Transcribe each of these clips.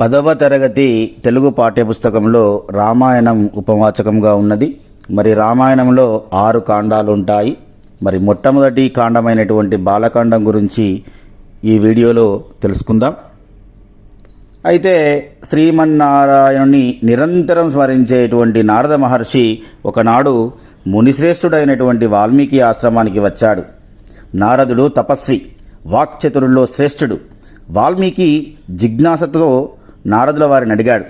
పదవ తరగతి తెలుగు పాఠ్యపుస్తకంలో రామాయణం ఉపవాచకంగా ఉన్నది. మరి రామాయణంలో ఆరు కాండాలు ఉంటాయి మరి మొట్టమొదటి కాండమైనటువంటి బాలకాండం గురించి ఈ వీడియోలో తెలుసుకుందాం. అయితే శ్రీమన్నారాయణుని నిరంతరం స్మరించేటువంటి నారద మహర్షి ఒకనాడు మునిశ్రేష్ఠుడైనటువంటి వాల్మీకి ఆశ్రమానికి వచ్చాడు. నారదుడు తపస్వి వాక్చతురుల్లో శ్రేష్ఠుడు. వాల్మీకి జిజ్ఞాసతో నారదుల వారిని అడిగాడు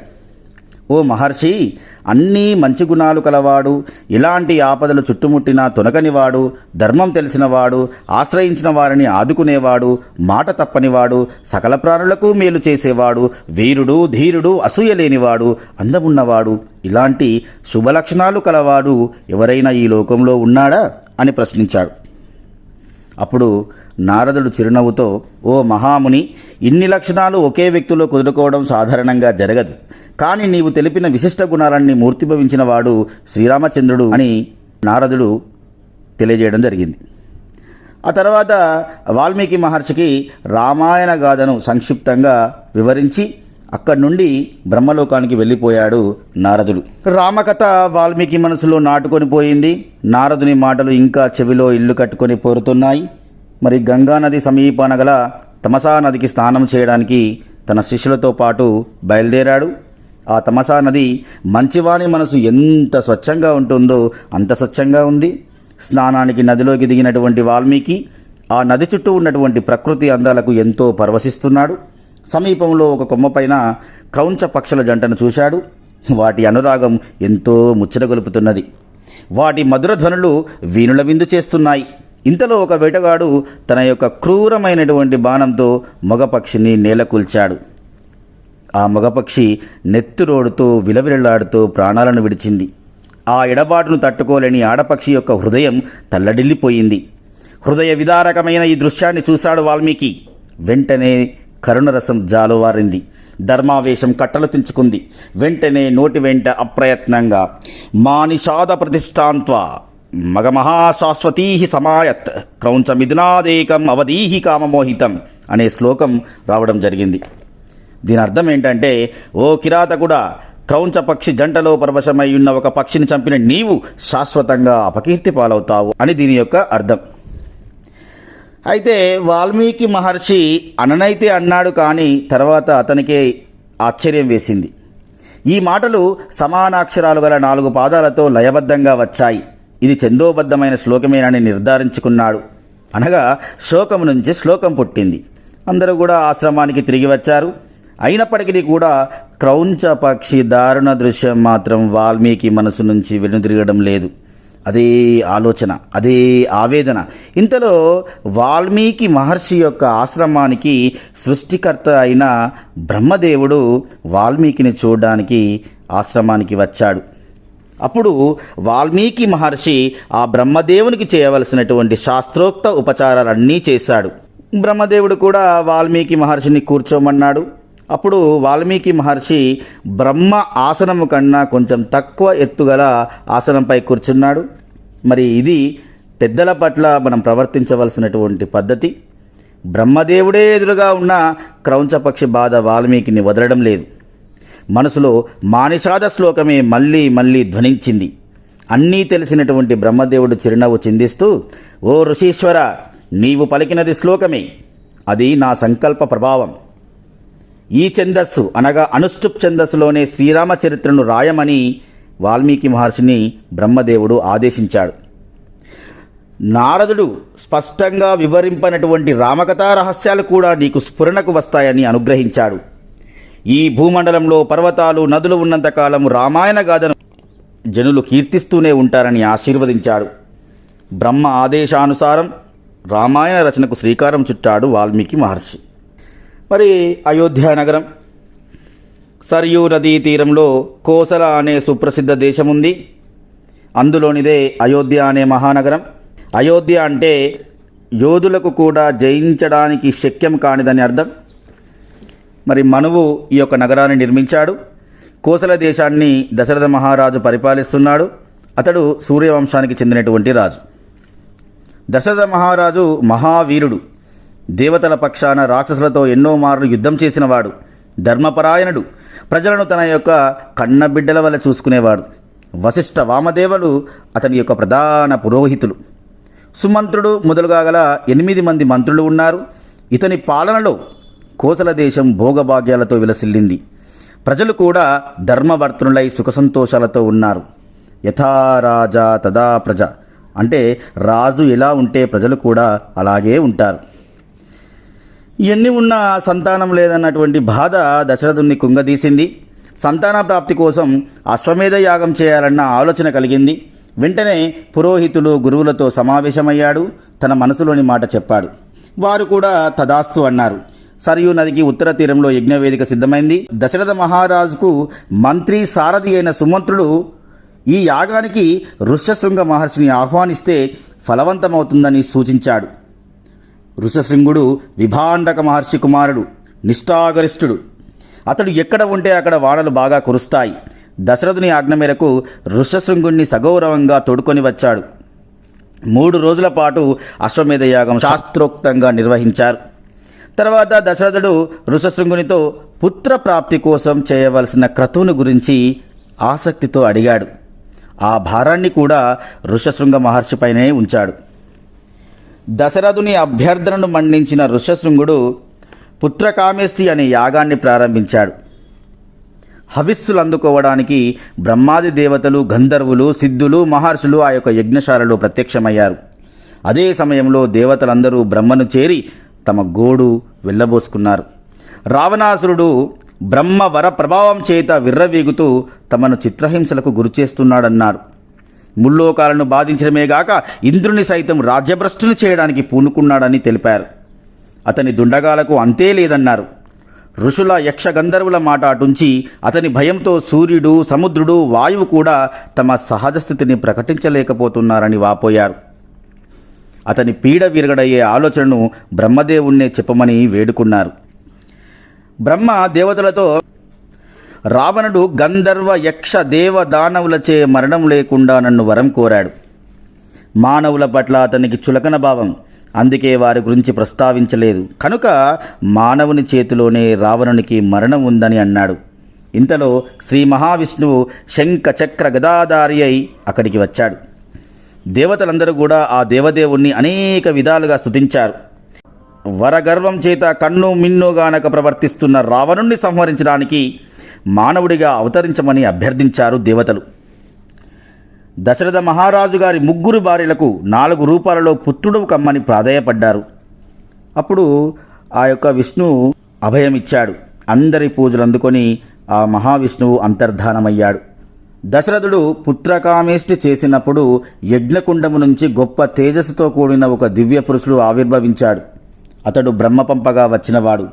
ఓ మహర్షి అన్నీ మంచి గుణాలు కలవాడు ఇలాంటి ఆపదలు చుట్టుముట్టినా తొనకనివాడు ధర్మం తెలిసినవాడు ఆశ్రయించిన వారిని ఆదుకునేవాడు మాట తప్పనివాడు సకల ప్రాణులకు మేలు చేసేవాడు వీరుడు ధీరుడు అసూయ లేనివాడు అందమున్నవాడు ఇలాంటి శుభలక్షణాలు కలవాడు ఎవరైనా ఈ లోకంలో ఉన్నాడా? అని ప్రశ్నించాడు. అప్పుడు నారదుడు చిరునవ్వుతో ఓ మహాముని ఇన్ని లక్షణాలు ఒకే వ్యక్తిలో కుదురుకోవడం సాధారణంగా జరగదు. కానీ నీవు తెలిపిన విశిష్ట గుణాలన్నీ మూర్తిభవించిన వాడు శ్రీరామచంద్రుడు అని నారదుడు తెలియజేయడం జరిగింది. ఆ తర్వాత వాల్మీకి మహర్షికి రామాయణ గాథను సంక్షిప్తంగా వివరించి అక్కడి నుండి బ్రహ్మలోకానికి వెళ్ళిపోయాడు నారదుడు. రామకథ వాల్మీకి మనసులో నాటుకొని పోయింది. నారదుని మాటలు ఇంకా చెవిలో ఇల్లు కట్టుకొని పోరుతున్నాయి. మరి గంగానది సమీపాన గల తమసా నదికి స్నానం చేయడానికి తన శిష్యులతో పాటు బయలుదేరాడు. ఆ తమసా నది మంచివాని మనసు ఎంత స్వచ్ఛంగా ఉంటుందో అంత స్వచ్ఛంగా ఉంది. స్నానానికి నదిలోకి దిగినటువంటి వాల్మీకి ఆ నది చుట్టూ ఉన్నటువంటి ప్రకృతి అందాలకు ఎంతో పరవశిస్తున్నాడు. సమీపంలో ఒక కొమ్మపైన క్రౌంచ పక్షుల జంటను చూశాడు. వాటి అనురాగం ఎంతో ముచ్చటగొలుపుతున్నది వాటి మధుర ధ్వనులు వీణుల విందు చేస్తున్నాయి. ఇంతలో ఒక వేటగాడు తన యొక్క క్రూరమైనటువంటి బాణంతో మగపక్షిని నేలకూల్చాడు. ఆ మగపక్షి నెత్తురోడుతూ విలవిలలాడుతూ ప్రాణాలను విడిచింది. ఆ ఎడబాటును తట్టుకోలేని ఆడపక్షి యొక్క హృదయం తల్లడిల్లిపోయింది. హృదయ విదారకమైన ఈ దృశ్యాన్ని చూశాడు వాల్మీకి. వెంటనే కరుణరసం జాలువారింది. ధర్మావేశం కట్టలు తెంచుకుంది. వెంటనే నోటి వెంట అప్రయత్నంగా మానిషాద ప్రతిష్టాంత్వ మగమహాశాశ్వతీ సమాయత్ క్రౌంచమిథునాదేకం అవధీహి కామమోహితం అనే శ్లోకం రావడం జరిగింది. దీని అర్థం ఏంటంటే ఓ కిరాతకుడా క్రౌంచ పక్షి జంటలో పరవశమై ఉన్న ఒక పక్షిని చంపిన నీవు శాశ్వతంగా అపకీర్తి పాలవుతావు అని దీని యొక్క అర్థం. అయితే వాల్మీకి మహర్షి అననైతే అన్నాడు కానీ తర్వాత అతనికే ఆశ్చర్యం వేసింది. ఈ మాటలు సమానాక్షరాలు గల నాలుగు పాదాలతో లయబద్ధంగా వచ్చాయి. ఇది చందోబద్ధమైన శ్లోకమేనని నిర్ధారించుకున్నాడు. అనగా శోకం నుంచి శ్లోకం పుట్టింది. అందరూ కూడా ఆశ్రమానికి తిరిగి వచ్చారు. అయినప్పటికీ కూడా క్రౌంచ పక్షి దారుణ దృశ్యం మాత్రం వాల్మీకి మనసు నుంచి వెనుదిరగడం లేదు. అదే ఆలోచన అదే ఆవేదన. ఇంతలో వాల్మీకి మహర్షి యొక్క ఆశ్రమానికి సృష్టికర్త అయిన బ్రహ్మదేవుడు వాల్మీకిని చూడడానికి ఆశ్రమానికి వచ్చాడు. అప్పుడు వాల్మీకి మహర్షి ఆ బ్రహ్మదేవునికి చేయవలసినటువంటి శాస్త్రోక్త ఉపచారాలన్నీ చేశాడు. బ్రహ్మదేవుడు కూడా వాల్మీకి మహర్షిని కూర్చోమన్నాడు. అప్పుడు వాల్మీకి మహర్షి బ్రహ్మ ఆసనము కన్నా కొంచెం తక్కువ ఎత్తుగల ఆసనంపై కూర్చున్నాడు. మరి ఇది పెద్దల పట్ల మనం ప్రవర్తించవలసినటువంటి పద్ధతి. బ్రహ్మదేవుడే ఎదురుగా ఉన్న క్రౌంచపక్షి బాధ వాల్మీకిని వదలడం లేదు. మనసులో మానిషాద శ్లోకమే మళ్ళీ మళ్ళీ ధ్వనించింది. అన్నీ తెలిసినటువంటి బ్రహ్మదేవుడు చిరునవ్వు చిందిస్తూ ఓ ఋషీశ్వర నీవు పలికినది శ్లోకమే. అది నా సంకల్ప ప్రభావం. ఈ ఛందస్సు అనగా అనుష్టుప్ ఛందస్సులోనే శ్రీరామ చరిత్రను రాయమని వాల్మీకి మహర్షిని బ్రహ్మదేవుడు ఆదేశించాడు. నారదుడు స్పష్టంగా వివరింపనటువంటి రామకథా రహస్యాలు కూడా నీకు స్ఫురణకు వస్తాయని అనుగ్రహించాడు. ఈ భూమండలంలో పర్వతాలు నదులు ఉన్నంతకాలం రామాయణ గాథను జనులు కీర్తిస్తూనే ఉంటారని ఆశీర్వదించాడు. బ్రహ్మ ఆదేశానుసారం రామాయణ రచనకు శ్రీకారం చుట్టాడు వాల్మీకి మహర్షి. మరి అయోధ్య నగరం? సరియూ నదీ తీరంలో కోసల అనే సుప్రసిద్ధ దేశం ఉంది అందులోనిదే అయోధ్య అనే మహానగరం. అయోధ్య అంటే యోధులకు కూడా జయించడానికి శక్యం కానిదని అర్థం. మరి మనువు ఈ యొక్క నగరాన్ని నిర్మించాడు. కోసల దేశాన్ని దశరథ మహారాజు పరిపాలిస్తున్నాడు. అతడు సూర్యవంశానికి చెందినటువంటి రాజు. దశరథ మహారాజు మహావీరుడు. దేవతల పక్షాన రాక్షసులతో ఎన్నో మార్లు యుద్ధం చేసినవాడు. ధర్మపరాయణుడు. ప్రజలను తన యొక్క కన్నబిడ్డల వల్ల చూసుకునేవాడు. వశిష్ఠ వామదేవులు అతని యొక్క ప్రధాన పురోహితులు. సుమంత్రుడు మొదలుగా గల ఎనిమిది మంది మంత్రులు ఉన్నారు. ఇతని పాలనలో కోసల దేశం భోగభాగ్యాలతో విలసిల్లింది. ప్రజలు కూడా ధర్మవర్తనులై సుఖసంతోషాలతో ఉన్నారు. యథారాజా తదా ప్రజ. అంటే రాజు ఎలా ఉంటే ప్రజలు కూడా అలాగే ఉంటారు. ఎన్ని ఉన్నా సంతానం లేదన్నటువంటి బాధ దశరథుని కుంగదీసింది. సంతాన ప్రాప్తి కోసం అశ్వమేధ యాగం చేయాలన్న ఆలోచన కలిగింది. వెంటనే పురోహితులు గురువులతో సమావేశమయ్యాడు. తన మనసులోని మాట చెప్పాడు. వారు కూడా తదాస్తు అన్నారు. సరియు నదికి ఉత్తర తీరంలో యజ్ఞవేదిక సిద్ధమైంది. దశరథ మహారాజుకు మంత్రి సారథి అయిన సుమంత్రుడు ఈ యాగానికి ఋష్యశృంగ మహర్షిని ఆహ్వానిస్తే ఫలవంతమవుతుందని సూచించాడు. ఋషశృంగుడు విభాండక మహర్షి కుమారుడు నిష్ఠాగరిష్ఠుడు. అతడు ఎక్కడ ఉంటే అక్కడ వానలు బాగా కురుస్తాయి. దశరథుని ఆజ్ఞ మేరకు ఋషశృంగుణ్ణి సగౌరవంగా తోడుకొని వచ్చాడు. మూడు రోజుల పాటు అశ్వమేధ యాగం శాస్త్రోక్తంగా నిర్వహించారు. తర్వాత దశరథుడు ఋషశృంగునితో పుత్ర ప్రాప్తి కోసం చేయవలసిన క్రతువును గురించి ఆసక్తితో అడిగాడు. ఆ భారాన్ని కూడా ఋషశృంగ మహర్షిపైనే ఉంచాడు. దశరథుని అభ్యర్థనను మన్నించిన ఋషశృంగుడు పుత్రకామేష్టి అనే యాగాన్ని ప్రారంభించాడు. హవిస్సులు అందుకోవడానికి బ్రహ్మాది దేవతలు గంధర్వులు సిద్ధులు మహర్షులు ఆ యొక్క యజ్ఞశాలలో ప్రత్యక్షమయ్యారు. అదే సమయంలో దేవతలందరూ బ్రహ్మను చేరి తమ గోడు వెళ్ళబోసుకున్నారు. రావణాసురుడు బ్రహ్మ వర ప్రభావం చేత విర్రవీగుతూ తమను చిత్రహింసలకు గురిచేస్తున్నాడన్నారు ముల్లోకాలను బాధించడమేగాక ఇంద్రుని సైతం రాజ్యభ్రష్టుని చేయడానికి పూనుకున్నాడని తెలిపారు. అతని దుండగాలకు అంతే లేదన్నారు. ఋషుల యక్ష గంధర్వుల మాట అటుంచి అతని భయంతో సూర్యుడు సముద్రుడు వాయువు కూడా తమ సహజ స్థితిని ప్రకటించలేకపోతున్నారని వాపోయారు. అతని పీడ విరగడయ్యే ఆలోచనను బ్రహ్మదేవుణ్ణే చెప్పమని వేడుకున్నారు. బ్రహ్మ దేవతలతో రావణుడు గంధర్వ యక్ష దేవ దానవులచే మరణం లేకుండా నన్ను వరం కోరాడు. మానవుల పట్ల అతనికి చులకన భావం. అందుకే వారి గురించి ప్రస్తావించలేదు. కనుక మానవుని చేతిలోనే రావణునికి మరణం ఉందని అన్నాడు. ఇంతలో శ్రీ మహావిష్ణువు శంఖ చక్ర గదాధారి అయి అక్కడికి వచ్చాడు. దేవతలందరూ కూడా ఆ దేవదేవుణ్ణి అనేక విధాలుగా స్తుతించారు. వరగర్వం చేత కన్ను మిన్నుగానక ప్రవర్తిస్తున్న రావణుణ్ణి సంహరించడానికి మానవుడిగా అవతరించమని అభ్యర్థించారు దేవతలు. దశరథ మహారాజు గారి ముగ్గురు భార్యలకు నాలుగు రూపాలలో పుత్రుడు కమ్మని ప్రాధేయపడ్డారు. అప్పుడు ఆ యొక్క విష్ణువు అభయమిచ్చాడు. అందరి పూజలు అందుకొని ఆ మహావిష్ణువు అంతర్ధానమయ్యాడు. దశరథుడు పుత్రకామేష్టి చేసినప్పుడు యజ్ఞకుండము నుంచి గొప్ప తేజస్సుతో కూడిన ఒక దివ్య పురుషుడు ఆవిర్భవించాడు. అతడు బ్రహ్మపంపగా వచ్చినవాడు.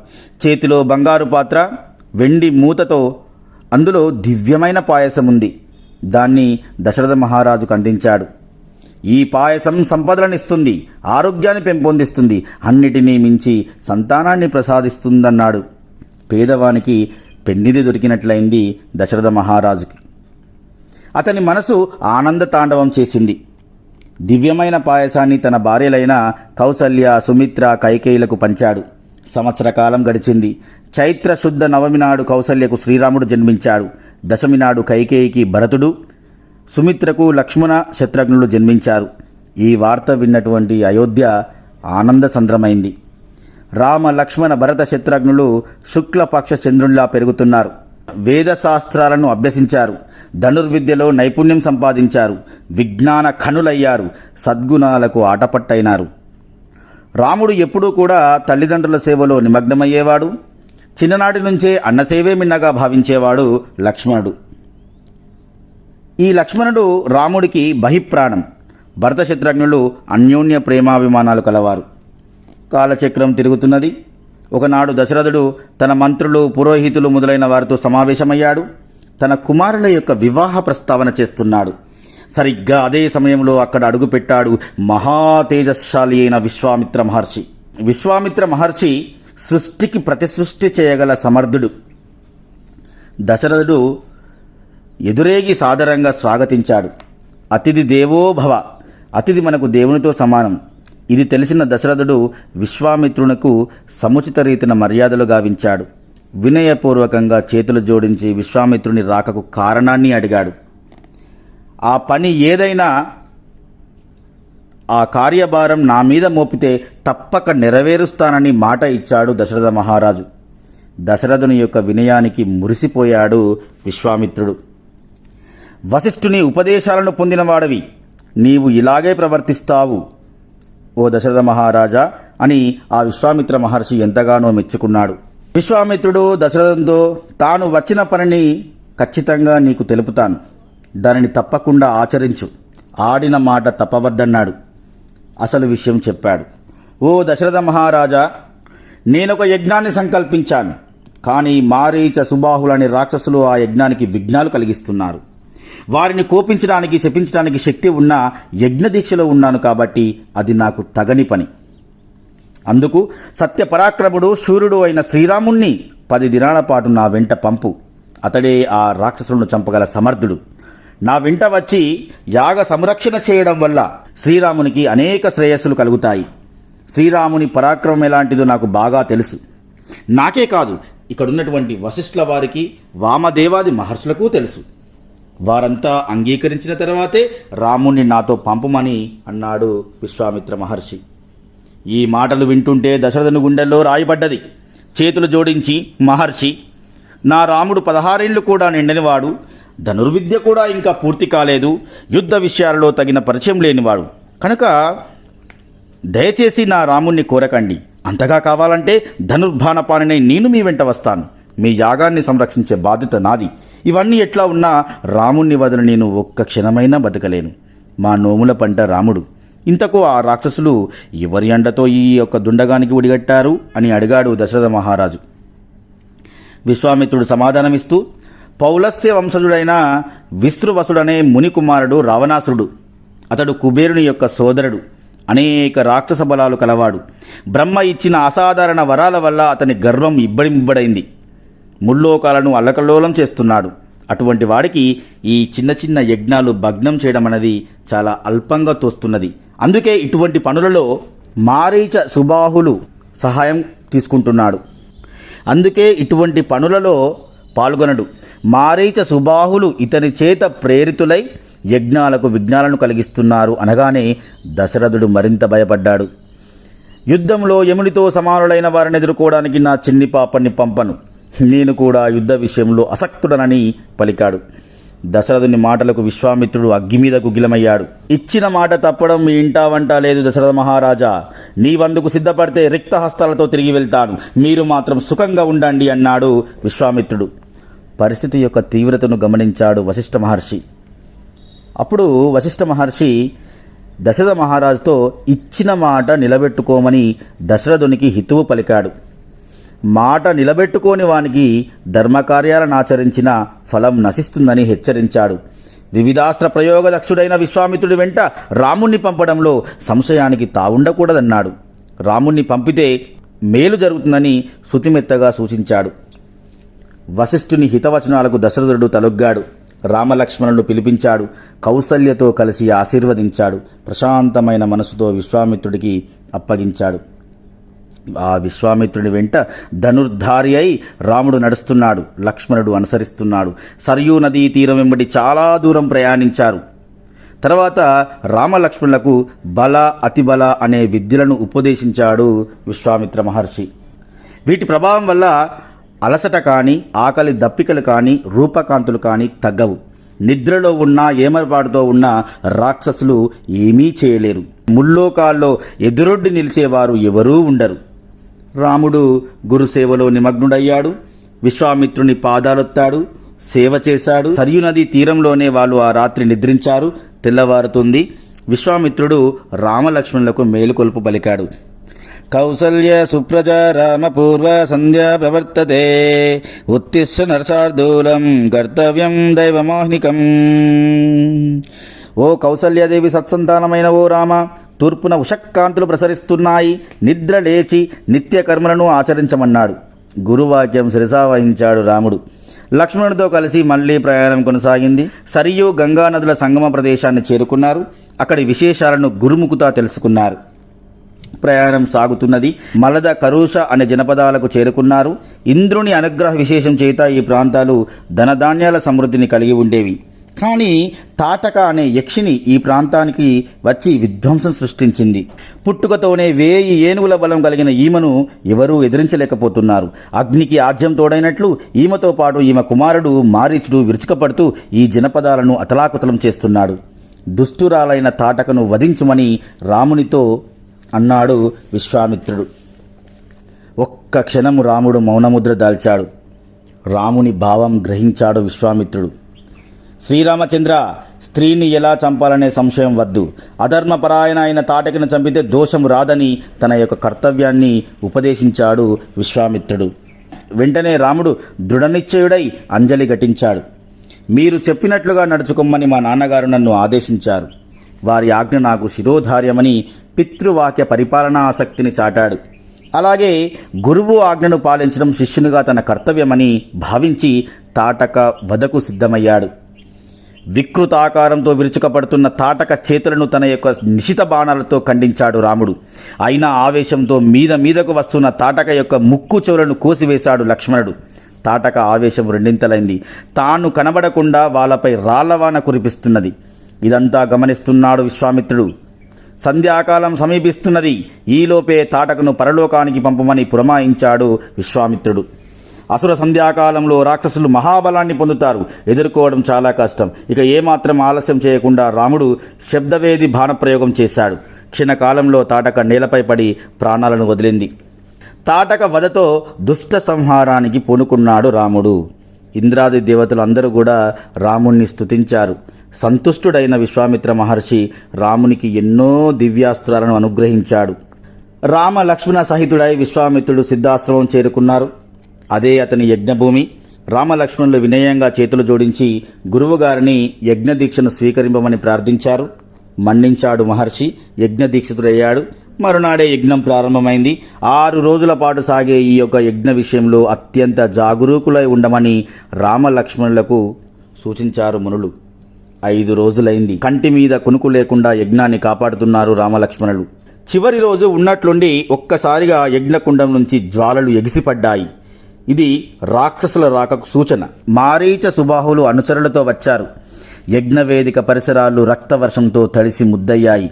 చేతిలో బంగారు పాత్ర వెండి మూతతో అందులో దివ్యమైన పాయసం ఉంది. దాన్ని దశరథ మహారాజుకు అందించాడు. ఈ పాయసం సంపదలనిస్తుంది ఆరోగ్యాన్ని పెంపొందిస్తుంది అన్నిటినీ మించి సంతానాన్ని ప్రసాదిస్తుందన్నాడు. పేదవానికి పెన్నిది దొరికినట్లయింది దశరథ మహారాజుకి. అతని మనసు ఆనంద తాండవం చేసింది. దివ్యమైన పాయసాన్ని తన భార్యలైన కౌసల్య సుమిత్ర కైకేయులకు పంచాడు. సంవత్సర కాలం గడిచింది. చైత్ర శుద్ధ నవమి నాడు కౌసల్యకు శ్రీరాముడు జన్మించాడు. దశమి నాడు కైకేయికి భరతుడు సుమిత్రకు లక్ష్మణ శత్రుఘ్నులు జన్మించారు. ఈ వార్త విన్నటువంటి అయోధ్య ఆనంద సంద్రమైంది. రామ లక్ష్మణ భరత శత్రుఘ్నులు శుక్లపక్ష చంద్రునిలా పెరుగుతున్నారు. వేద శాస్త్రాలను అభ్యసించారు. ధనుర్విద్యలో నైపుణ్యం సంపాదించారు. విజ్ఞాన ఖనులయ్యారు సద్గుణాలకు ఆటపట్టైనారు. రాముడు ఎప్పుడూ కూడా తల్లిదండ్రుల సేవలో నిమగ్నమయ్యేవాడు. చిన్ననాటి నుంచే అన్నసేవే మిన్నగా భావించేవాడు లక్ష్మణుడు. ఈ లక్ష్మణుడు రాముడికి బహిప్రాణం. భరత శత్రుఘ్నులు అన్యోన్య ప్రేమాభిమానాలు కలవారు. కాలచక్రం తిరుగుతున్నది. ఒకనాడు దశరథుడు తన మంత్రులు పురోహితులు మొదలైన వారితో సమావేశమయ్యాడు. తన కుమారుల యొక్క వివాహ ప్రస్తావన చేస్తున్నాడు. సరిగ్గా అదే సమయంలో అక్కడ అడుగుపెట్టాడు మహా తేజస్శాలి అయిన విశ్వామిత్ర మహర్షి. విశ్వామిత్ర మహర్షి సృష్టికి ప్రతిసృష్టి చేయగల సమర్థుడు. దశరథుడు ఎదురేగి సాదరంగా స్వాగతించాడు. అతిథి దేవోభవ అతిథి మనకు దేవునితో సమానం. ఇది తెలిసిన దశరథుడు విశ్వామిత్రునకు సముచిత రీతిన మర్యాదలు గావించాడు. వినయపూర్వకంగా చేతులు జోడించి విశ్వామిత్రుని రాకకు కారణాన్ని అడిగాడు. ఆ పని ఏదైనా ఆ కార్యభారం నా మీద మోపితే తప్పక నెరవేరుస్తానని మాట ఇచ్చాడు దశరథ మహారాజు. దశరథుని యొక్క వినయానికి మురిసిపోయాడు విశ్వామిత్రుడు. వశిష్ఠుని ఉపదేశాలను పొందినవాడవి. నీవు ఇలాగే ప్రవర్తిస్తావు ఓ దశరథ మహారాజా అని ఆ విశ్వామిత్ర మహర్షి ఎంతగానో మెచ్చుకున్నాడు. విశ్వామిత్రుడు దశరథంతో తాను వచ్చిన పనిని ఖచ్చితంగా నీకు తెలుపుతాను. దానిని తప్పకుండా ఆచరించు. ఆడిన మాట తప్పవద్దన్నాడు. అసలు విషయం చెప్పాడు. ఓ దశరథ మహారాజా నేనొక యజ్ఞాన్ని సంకల్పించాను. కానీ మారీచ సుబాహులని రాక్షసులు ఆ యజ్ఞానికి విఘ్నాలు కలిగిస్తున్నారు. వారిని కోపించడానికి శపించడానికి శక్తి ఉన్న యజ్ఞదీక్షలో ఉన్నాను కాబట్టి అది నాకు తగని పని. అందుకు సత్యపరాక్రముడు సూర్యుడు అయిన శ్రీరాముణ్ణి పది దినాల పాటు నా వెంట పంపు. అతడే ఆ రాక్షసులను చంపగల సమర్థుడు. నా వెంట వచ్చి యాగ సంరక్షణ చేయడం వల్ల శ్రీరామునికి అనేక శ్రేయస్సులు కలుగుతాయి. శ్రీరాముని పరాక్రమం ఎలాంటిదో నాకు బాగా తెలుసు. నాకే కాదు ఇక్కడున్నటువంటి వశిష్ఠుల వారికి వామదేవాది మహర్షులకు తెలుసు. వారంతా అంగీకరించిన తర్వాతే రాముణ్ణి నాతో పంపమని అన్నాడు విశ్వామిత్ర మహర్షి. ఈ మాటలు వింటుంటే దశరథుని గుండెల్లో రాయబడ్డది. చేతులు జోడించి మహర్షి నా రాముడు పదహారేళ్ళు కూడా నిండనివాడు. ధనుర్విద్య కూడా ఇంకా పూర్తి కాలేదు. యుద్ధ విషయాలలో తగిన పరిచయం లేనివాడు. కనుక దయచేసి నా రాముణ్ణి కోరకండి. అంతగా కావాలంటే ధనుర్బాణపాణినై నేను మీ వెంట వస్తాను. మీ యాగాన్ని సంరక్షించే బాధ్యత నాది. ఇవన్నీ ఎట్లా ఉన్నా రాముణ్ణి వదిలి నేను ఒక్క క్షణమైనా బతకలేను. మా నోముల పంట రాముడు. ఇంతకు ఆ రాక్షసులు ఎవరి అండతో ఈ యొక్క దుండగానికి ఉడిగట్టారు అని అడిగాడు దశరథ మహారాజు. విశ్వామిత్రుడు సమాధానమిస్తూ పౌలస్త్య వంశజుడైన విశ్రువసుడనే మునికుమారుడు రావణాసురుడు. అతడు కుబేరుని యొక్క సోదరుడు. అనేక రాక్షస బలాలు కలవాడు. బ్రహ్మ ఇచ్చిన అసాధారణ వరాల వల్ల అతని గర్వం ఇబ్బడిమిబ్బడైంది. ముల్లోకాలను అల్లకల్లోలం చేస్తున్నాడు. అటువంటి వాడికి ఈ చిన్న చిన్న యజ్ఞాలు భగ్నం చేయడం అనేది చాలా అల్పంగా తోస్తున్నది. అందుకే ఇటువంటి పనులలో మారీచ సుబాహులు సహాయం తీసుకుంటున్నాడు. అందుకే ఇటువంటి పనులలో పాల్గొనడు. మారీచ సుబాహులు ఇతని చేత ప్రేరితులై యజ్ఞాలకు విఘ్నాలను కలిగిస్తున్నారు అనగానే దశరథుడు మరింత భయపడ్డాడు. యుద్ధంలో యమునితో సమానులైన వారిని ఎదుర్కోవడానికి నా చిన్ని పాపని పంపను. నేను కూడా యుద్ధ విషయంలో అసక్తుడనని పలికాడు. దశరథుని మాటలకు విశ్వామిత్రుడు అగ్గి మీద గుగ్గిలమయ్యాడు ఇచ్చిన మాట తప్పడం మీ ఇంటా వంట లేదు దశరథ మహారాజా. నీవందుకు సిద్ధపడితే రిక్త హస్తాలతో తిరిగి వెళ్తాను. మీరు మాత్రం సుఖంగా ఉండండి అన్నాడు విశ్వామిత్రుడు. పరిస్థితి యొక్క తీవ్రతను గమనించాడు వశిష్ఠ మహర్షి. అప్పుడు వశిష్ఠ మహర్షి దశరథ మహారాజుతో ఇచ్చిన మాట నిలబెట్టుకోమని దశరథునికి హితువు పలికాడు. మాట నిలబెట్టుకోని వానికి ధర్మకార్యాలను ఆచరించిన ఫలం నశిస్తుందని హెచ్చరించాడు. వివిధాస్త్ర ప్రయోగ దక్షుడైన విశ్వామిత్రుడి వెంట రాముణ్ణి పంపడంలో సంశయానికి తావుండకూడదన్నాడు. రాముణ్ణి పంపితే మేలు జరుగుతుందని శృతిమెత్తగా సూచించాడు. వశిష్ఠుని హితవచనాలకు దశరథుడు తలొగ్గాడు. రామలక్ష్మణులు పిలిపించాడు. కౌసల్యతో కలిసి ఆశీర్వదించాడు. ప్రశాంతమైన మనసుతో విశ్వామిత్రుడికి అప్పగించాడు. ఆ విశ్వామిత్రుని వెంట ధనుర్ధారి అయి రాముడు నడుస్తున్నాడు లక్ష్మణుడు అనుసరిస్తున్నాడు. సరయూ నదీ తీరం వెంబడి చాలా దూరం ప్రయాణించారు. తర్వాత రామలక్ష్మణులకు బల అతిబల అనే విద్యలను ఉపదేశించాడు విశ్వామిత్ర మహర్షి. వీటి ప్రభావం వల్ల అలసట కానీ ఆకలి దప్పికలు కానీ రూపకాంతులు కానీ తగ్గవు. నిద్రలో ఉన్న ఏమరపాటుతో ఉన్న రాక్షసులు ఏమీ చేయలేరు. ముల్లోకాల్లో ఎదురొడ్డి నిలిచేవారు ఎవరూ ఉండరు. రాముడు గురుసేవలో నిమగ్నుడయ్యాడు. విశ్వామిత్రుని పాదాలొత్తాడు. సేవ చేశాడు. సరియు నది తీరంలోనే వాళ్ళు ఆ రాత్రి నిద్రించారు. తెల్లవారుతుంది. విశ్వామిత్రుడు రామలక్ష్మణులకు మేలుకొల్పు పలికాడు. కౌసల్య సుప్రజ రామపూర్వ సంధ్య ప్రవర్తతే. ఉత్తిష్ట నరసార్దూలం కర్తవ్యం దైవమోహ్నికం. ఓ కౌసల్యదేవి సత్సంతానమైన ఓ రామ తూర్పున ఉషక్కాంతులు ప్రసరిస్తున్నాయి. నిద్ర లేచి నిత్య కర్మలను ఆచరించమన్నాడు. గురువాక్యం శిరసావహించాడు రాముడు. లక్ష్మణుడితో కలిసి మళ్ళీ ప్రయాణం కొనసాగింది. సరియు గంగా నదుల సంగమ ప్రదేశాన్ని చేరుకున్నారు. అక్కడి విశేషాలను గురుముఖుతా తెలుసుకున్నారు. ప్రయాణం సాగుతున్నది. మలద కరుష అనే జనపదాలకు చేరుకున్నారు. ఇంద్రుని అనుగ్రహ విశేషం చేత ఈ ప్రాంతాలు ధనధాన్యాల సమృద్ధిని కలిగి ఉండేవి. కానీ తాటక అనే యక్షిని ఈ ప్రాంతానికి వచ్చి విధ్వంసం సృష్టించింది. పుట్టుకతోనే వేయి ఏనుగుల బలం కలిగిన ఈమెను ఎవరూ ఎదిరించలేకపోతున్నారు. అగ్నికి ఆజ్యం తోడైనట్లు ఈమెతో పాటు ఈమె కుమారుడు మారీచుడు విరుచుకపడుతూ ఈ జనపదాలను అతలాకుతలం చేస్తున్నాడు. దుష్టురాలైన తాటకను వధించుమని రామునితో అన్నాడు విశ్వామిత్రుడు. ఒక్క క్షణము రాముడు మౌనముద్ర దాల్చాడు. రాముని భావం గ్రహించాడు విశ్వామిత్రుడు. శ్రీరామచంద్ర స్త్రీని ఎలా చంపాలనే సంశయం వద్దు. అధర్మపరాయణ అయిన తాటకిని చంపితే దోషం రాదని తన యొక్క కర్తవ్యాన్ని ఉపదేశించాడు విశ్వామిత్రుడు. వెంటనే రాముడు దృఢనిశ్చయుడై అంజలి ఘటించాడు. మీరు చెప్పినట్లుగా నడుచుకోమని మా నాన్నగారు నన్ను ఆదేశించారు. వారి ఆజ్ఞ నాకు శిరోధార్యమని పితృవాక్య పరిపాలనా ఆసక్తిని చాటాడు. అలాగే గురువు ఆజ్ఞను పాలించడం శిష్యునిగా తన కర్తవ్యమని భావించి తాటక వదకు సిద్ధమయ్యాడు. వికృతాకారంతో విరుచుకపడుతున్న తాటక చేతులను తన యొక్క నిశిత బాణాలతో ఖండించాడు రాముడు. అయినా ఆవేశంతో మీద మీదకు వస్తున్న తాటక యొక్క ముక్కు చెవులను కోసివేశాడు లక్ష్మణుడు. తాటక ఆవేశం రెండింతలైంది. తాను కనబడకుండా వాళ్ళపై రాళ్ళవాన కురిపిస్తున్నది. ఇదంతా గమనిస్తున్నాడు విశ్వామిత్రుడు. సంధ్యాకాలం సమీపిస్తున్నది. ఈలోపే తాటకను పరలోకానికి పంపమని పురమాయించాడు విశ్వామిత్రుడు. అసుర సంధ్యాకాలంలో రాక్షసులు మహాబలాన్ని పొందుతారు. ఎదుర్కోవడం చాలా కష్టం. ఇక ఏమాత్రం ఆలస్యం చేయకుండా రాముడు శబ్దవేది బాణప్రయోగం చేశాడు. క్షణకాలంలో తాటక నేలపై పడి ప్రాణాలను వదిలింది. తాటక వధతో దుష్ట సంహారానికి పూనుకున్నాడు రాముడు. ఇంద్రాది దేవతలు అందరూ కూడా రాముణ్ణి స్తుతించారు. సంతుష్టుడైన విశ్వామిత్ర మహర్షి రామునికి ఎన్నో దివ్యాస్త్రాలను అనుగ్రహించాడు. రామ లక్ష్మణ సహితుడై విశ్వామిత్రుడు సిద్ధాశ్రమం చేరుకున్నారు. అదే అతని యజ్ఞభూమి. రామలక్ష్మణులు వినయంగా చేతులు జోడించి గురువుగారిని యజ్ఞదీక్షను స్వీకరింపమని ప్రార్థించారు. మన్నించాడు మహర్షి యజ్ఞదీక్షితుడయ్యాడు. మరునాడే యజ్ఞం ప్రారంభమైంది. ఆరు రోజుల పాటు సాగే ఈ యొక్క యజ్ఞ విషయంలో అత్యంత జాగరూకులై ఉండమని రామలక్ష్మణులకు సూచించారు మునులు. ఐదు రోజులైంది. కంటి మీద కునుకు లేకుండా యజ్ఞాన్ని కాపాడుతున్నారు రామలక్ష్మణులు. చివరి రోజు ఉన్నట్లుండి ఒక్కసారిగా యజ్ఞకుండం నుంచి జ్వాలలు ఎగిసిపడ్డాయి. ఇది రాక్షసుల రాకకు సూచన. మారీచ సుబాహులు అనుచరులతో వచ్చారు. యజ్ఞవేదిక పరిసరాలు రక్తవర్షంతో తడిసి ముద్దయ్యాయి.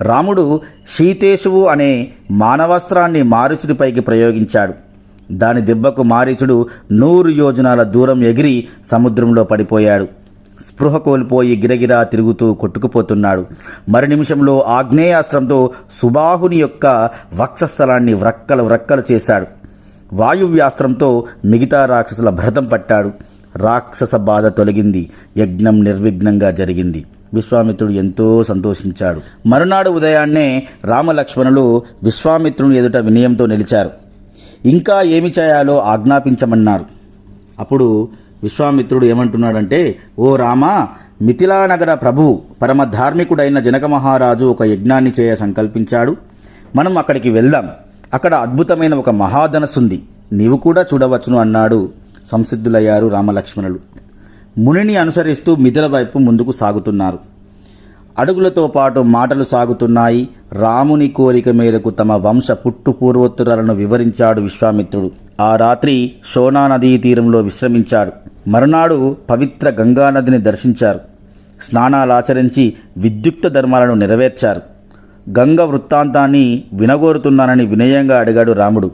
రాముడు శీతేశువు అనే మానవాస్త్రాన్ని మారీచుడిపైకి ప్రయోగించాడు. దాని దెబ్బకు మారీచుడు నూరు యోజనాల దూరం ఎగిరి సముద్రంలో పడిపోయాడు. స్పృహ కోల్పోయి గిరగిరా తిరుగుతూ కొట్టుకుపోతున్నాడు. మరి నిమిషంలో ఆగ్నేయాస్త్రంతో సుబాహుని యొక్క వక్షస్థలాన్ని వ్రక్కలు వ్రక్కలు చేశాడు. వాయువ్యాస్త్రంతో మిగతా రాక్షసుల భరతం పట్టాడు. రాక్షస బాధ తొలగింది. యజ్ఞం నిర్విఘ్నంగా జరిగింది. విశ్వామిత్రుడు ఎంతో సంతోషించాడు. మరునాడు ఉదయాన్నే రామలక్ష్మణులు విశ్వామిత్రుని ఎదుట వినయంతో నిలిచారు. ఇంకా ఏమి చేయాలో ఆజ్ఞాపించమన్నారు. అప్పుడు విశ్వామిత్రుడు ఏమంటున్నాడంటే ఓ రామా మిథిలానగర ప్రభువు పరమ ధార్మికుడైన జనక మహారాజు ఒక యజ్ఞాన్ని చేయ సంకల్పించాడు. మనం అక్కడికి వెళ్దాం. అక్కడ అద్భుతమైన ఒక మహాధనస్సుంది నీవు కూడా చూడవచ్చును అన్నాడు సంసిద్ధులయ్యారు రామలక్ష్మణులు. మునిని అనుసరిస్తూ మిథుల వైపు ముందుకు సాగుతున్నారు. అడుగులతో పాటు మాటలు సాగుతున్నాయి. రాముని కోరిక మేరకు తమ వంశ పుట్టు పూర్వోత్తరాలను వివరించాడు విశ్వామిత్రుడు. ఆ రాత్రి సోనా నదీ తీరంలో విశ్రమించాడు మరునాడు పవిత్ర గంగానదిని దర్శించారు. స్నానాలాచరించి విద్యుక్త ధర్మాలను నెరవేర్చారు. గంగ వృత్తాంతాన్ని వినగోరుతున్నానని వినయంగా అడిగాడు రాముడు.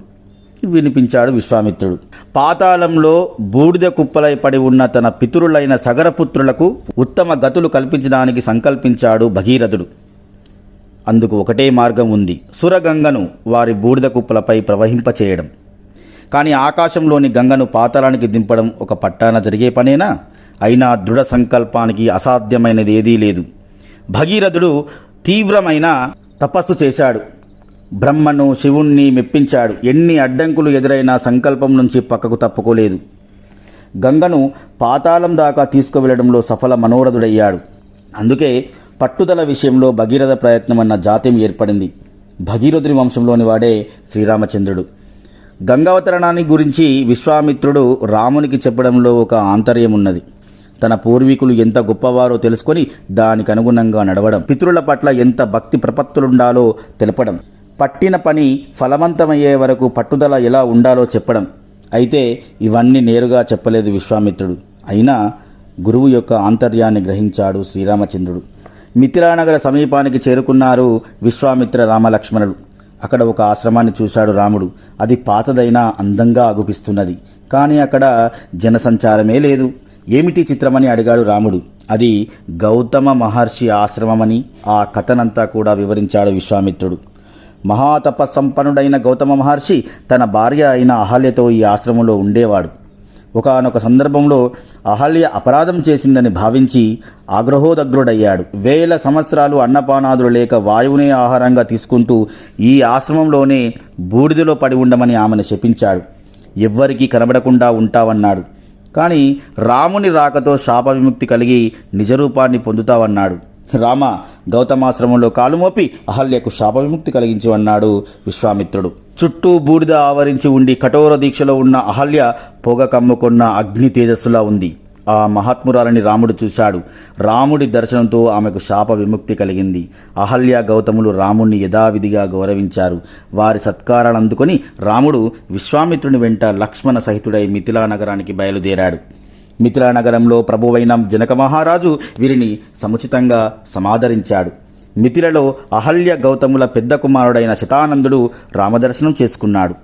వినిపించాడు విశ్వామిత్రుడు. పాతాళంలో బూడిద కుప్పలై పడి ఉన్న తన పితరులైన సగరపుత్రులకు ఉత్తమ గతులు కల్పించడానికి సంకల్పించాడు భగీరథుడు. అందుకు ఒకటే మార్గం ఉంది. సురగంగను వారి బూడిద కుప్పలపై ప్రవహింపచేయడం. కానీ ఆకాశంలోని గంగను పాతాళానికి దింపడం ఒక పట్టాన జరిగే పనేనా? అయినా దృఢ సంకల్పానికి అసాధ్యమైనది ఏదీ లేదు. భగీరథుడు తీవ్రమైన తపస్సు చేశాడు. బ్రహ్మను శివుణ్ణి మెప్పించాడు. ఎన్ని అడ్డంకులు ఎదురైనా సంకల్పం నుంచి పక్కకు తప్పుకోలేదు. గంగను పాతాళం దాకా తీసుకువెళ్ళడంలో సఫల మనోరథుడయ్యాడు. అందుకే పట్టుదల విషయంలో భగీరథ ప్రయత్నం అన్న జాత్యం ఏర్పడింది. భగీరథుని వంశంలోని వాడే శ్రీరామచంద్రుడు. గంగావతరణాన్ని గురించి విశ్వామిత్రుడు రామునికి చెప్పడంలో ఒక ఆంతర్యం ఉన్నది తన పూర్వీకులు ఎంత గొప్పవారో తెలుసుకొని దానికి అనుగుణంగా నడవడం. పితృల పట్ల ఎంత భక్తి ప్రపత్తులుండాలో తెలపడం. పట్టిన పని ఫలవంతమయ్యే వరకు పట్టుదల ఎలా ఉండాలో చెప్పడం. అయితే ఇవన్నీ నేరుగా చెప్పలేదు విశ్వామిత్రుడు. అయినా గురువు యొక్క ఆంతర్యాన్ని గ్రహించాడు శ్రీరామచంద్రుడు. మిథిలానగర సమీపానికి చేరుకున్నారు విశ్వామిత్ర రామలక్ష్మణుడు అక్కడ ఒక ఆశ్రమాన్ని చూశాడు రాముడు. అది పాతదైనా అందంగా అగుపిస్తున్నది కానీ అక్కడ జనసంచారమే లేదు. ఏమిటి చిత్రమని అడిగాడు రాముడు. అది గౌతమ మహర్షి ఆశ్రమమని ఆ కథనంతా కూడా వివరించాడు విశ్వామిత్రుడు. మహాతపస్సంపన్నుడైన గౌతమ మహర్షి తన భార్య అయిన అహల్యతో ఈ ఆశ్రమంలో ఉండేవాడు. ఒకానొక సందర్భంలో అహల్య అపరాధం చేసిందని భావించి ఆగ్రహోదగ్రుడయ్యాడు. వేల సంవత్సరాలు అన్నపానాదులు లేక వాయువునే ఆహారంగా తీసుకుంటూ ఈ ఆశ్రమంలోనే బూడిదలో పడి ఉండమని ఆమెను శపించాడు. ఎవ్వరికీ కనబడకుండా ఉంటావన్నాడు. కానీ రాముని రాకతో శాప విముక్తి కలిగి నిజరూపాన్ని పొందుతావన్నాడు. రామ గౌతమాశ్రమంలో కాలుమోపి అహల్యకు శాప విముక్తి కలిగించు అన్నాడు విశ్వామిత్రుడు. చుట్టూ బూడిద ఆవరించి ఉండి కఠోర దీక్షలో ఉన్న అహల్య పొగ కమ్ముకున్న అగ్ని తేజస్సులా ఉంది. ఆ మహాత్మురాలని రాముడు చూశాడు. రాముడి దర్శనంతో ఆమెకు శాప విముక్తి కలిగింది. అహల్య గౌతములు రాముణ్ణి యథావిధిగా గౌరవించారు. వారి సత్కారాలు అందుకొని రాముడు విశ్వామిత్రుని వెంట లక్ష్మణ సహితుడై మిథిలా నగరానికి బయలుదేరాడు. మిథిలా నగరంలో ప్రభువైన జనక మహారాజు వీరిని సముచితంగా సమాదరించాడు. మిథిలలో అహల్య గౌతముల పెద్ద కుమారుడైన శతానందుడు రామదర్శనం చేసుకున్నాడు.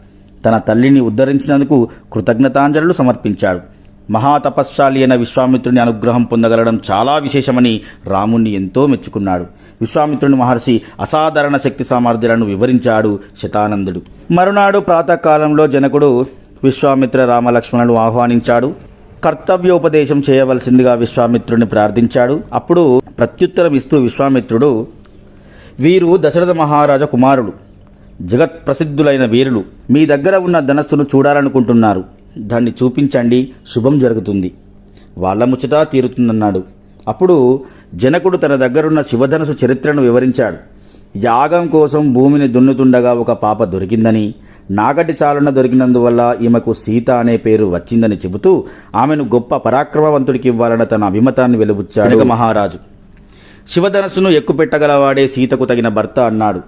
తన తల్లిని ఉద్ధరించినందుకు కృతజ్ఞతాంజలులు సమర్పించాడు. మహాతపస్శాలి అయిన విశ్వామిత్రుని అనుగ్రహం పొందగలడం చాలా విశేషమని రాముణ్ణి ఎంతో మెచ్చుకున్నాడు. విశ్వామిత్రుని మహర్షి అసాధారణ శక్తి సామర్థ్యాలను వివరించాడు శతానందుడు. మరునాడు ప్రాతకాలంలో జనకుడు విశ్వామిత్ర రామలక్ష్మణులను ఆహ్వానించాడు. కర్తవ్యోపదేశం చేయవలసిందిగా విశ్వామిత్రుని ప్రార్థించాడు. అప్పుడు ప్రత్యుత్తరం ఇస్తూ విశ్వామిత్రుడు వీరు దశరథ మహారాజ కుమారుడు జగత్ ప్రసిద్ధులైన వీరులు మీ దగ్గర ఉన్న ధనస్సును చూడాలనుకుంటున్నారు. దాన్ని చూపించండి శుభం జరుగుతుంది. వాళ్ళ ముచ్చట తీరుతుందన్నాడు. అప్పుడు జనకుడు తన దగ్గరున్న శివధనసు చరిత్రను వివరించాడు. యాగం కోసం భూమిని దున్నుతుండగా ఒక పాప దొరికిందని నాగటి చాలన దొరికినందువల్ల ఈమెకు సీత అనే పేరు వచ్చిందని చెబుతూ ఆమెను గొప్ప పరాక్రమవంతుడికి ఇవ్వాలన్న తన అభిమతాన్ని వెలుబుచ్చాడు. మహారాజు. శివధనస్సును ఎక్కుపెట్టగలవాడే సీతకు తగిన భర్త అన్నాడు.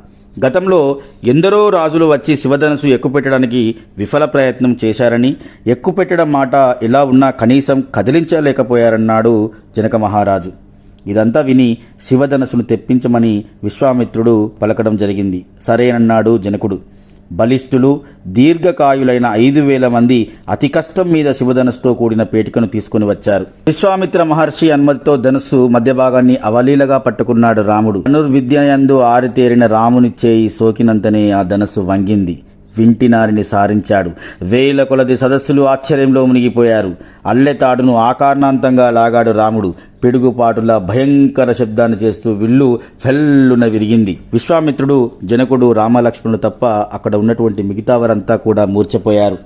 గతంలో ఎందరో రాజులు వచ్చి శివధనసు ఎక్కుపెట్టడానికి విఫల ప్రయత్నం చేశారని ఎక్కుపెట్టడం మాట ఎలా ఉన్నా కనీసం కదిలించలేకపోయారన్నాడు జనక మహారాజు. ఇదంతా విని శివధనస్సును తెప్పించమని విశ్వామిత్రుడు పలకడం జరిగింది. సరేనన్నాడు జనకుడు. బలిష్ఠులు దీర్ఘకాయులైన ఐదు వేల మంది అతి కష్టం మీద శివధనస్సుతో కూడిన పేటికను తీసుకుని వచ్చారు. విశ్వామిత్ర మహర్షి అనుమతితో ధనస్సు మధ్య భాగాన్ని అవలీలగా పట్టుకున్నాడు రాముడు. ధనుర్విద్యయందు ఆరితేరిన రాముని చేయి సోకినంతనే ఆ ధనస్సు వంగింది. వింటినారిని సారించాడు. వేల కొలది సదస్సులు ఆశ్చర్యంలో మునిగిపోయారు. అల్లెతాడును ఆకారణాంతంగా లాగాడు రాముడు. పిడుగుపాటులా భయంకర శబ్దాన్ని చేస్తూ విల్లు ఫెల్లున విరిగింది. విశ్వామిత్రుడు జనకుడు రామలక్ష్మణుడు తప్ప అక్కడ ఉన్నటువంటి మిగతా వారంతా కూడా మూర్చపోయారు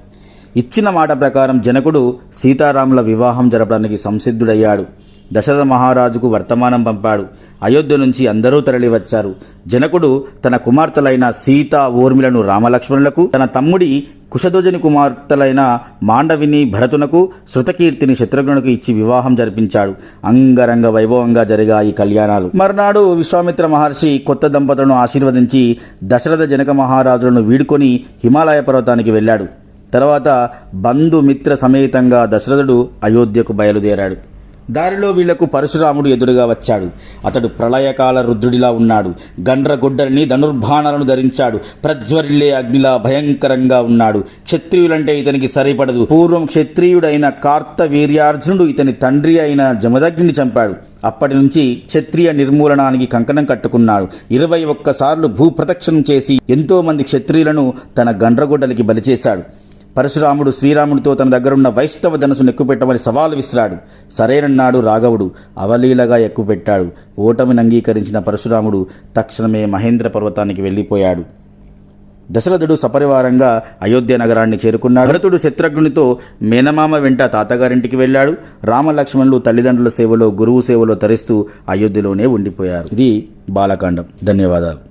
ఇచ్చిన మాట ప్రకారం జనకుడు సీతారాముల వివాహం జరపడానికి సంసిద్ధుడయ్యాడు. దశరథ మహారాజుకు వర్తమానం పంపాడు. అయోధ్య నుంచి అందరూ తరలివచ్చారు. జనకుడు తన కుమార్తెలైన సీత ఊర్మిలను రామలక్ష్మణులకు తన తమ్ముడి కుశధ్వజని కుమార్తెలైన మాండవిని భరతునకు శృతకీర్తిని శత్రుఘ్నునికి ఇచ్చి వివాహం జరిపించాడు. అంగరంగ వైభవంగా జరిగాయి కళ్యాణాలు. మర్నాడు విశ్వామిత్ర మహర్షి కొత్త దంపతులను ఆశీర్వదించి దశరథ జనక మహారాజులను వీడుకొని హిమాలయ పర్వతానికి వెళ్ళాడు. తర్వాత బంధుమిత్ర సమేతంగా దశరథుడు అయోధ్యకు బయలుదేరాడు. దారిలో వీళ్ళకు పరశురాముడు ఎదురుగా వచ్చాడు. అతడు ప్రళయకాల రుద్రుడిలా ఉన్నాడు. గండ్రగొడ్డలిని ధనుర్బాణాలను ధరించాడు. ప్రజ్వరిల్లే అగ్నిలా భయంకరంగా ఉన్నాడు. క్షత్రియులంటే ఇతనికి సరిపడదు. పూర్వం క్షత్రియుడైన కార్త వీర్యార్జునుడు ఇతని తండ్రి అయిన జమదగ్నిని చంపాడు. అప్పటి నుంచి క్షత్రియ నిర్మూలనానికి కంకణం కట్టుకున్నాడు. ఇరవై ఒక్కసార్లు భూప్రదక్షిణం చేసి ఎంతోమంది క్షత్రియులను తన గండ్రగొడ్డలికి బలిచేశాడు. పరశురాముడు శ్రీరాముడితో తన దగ్గరున్న వైష్ణవ ధనసును ఎక్కుపెట్టమని సవాలు విసిరాడు. సరేనన్నాడు రాఘవుడు. అవలీలగా ఎక్కుపెట్టాడు. ఓటమిని అంగీకరించిన పరశురాముడు తక్షణమే మహేంద్ర పర్వతానికి వెళ్ళిపోయాడు. దశరథుడు సపరివారంగా అయోధ్య నగరాన్ని చేరుకున్నాడు. భరతుడు శత్రుఘ్నునితో మేనమామ వెంట తాతగారింటికి వెళ్ళాడు. రామలక్ష్మణులు తల్లిదండ్రుల సేవలో గురువు సేవలో తరిస్తూ అయోధ్యలోనే ఉండిపోయారు. ఇది బాలకాండం. ధన్యవాదాలు.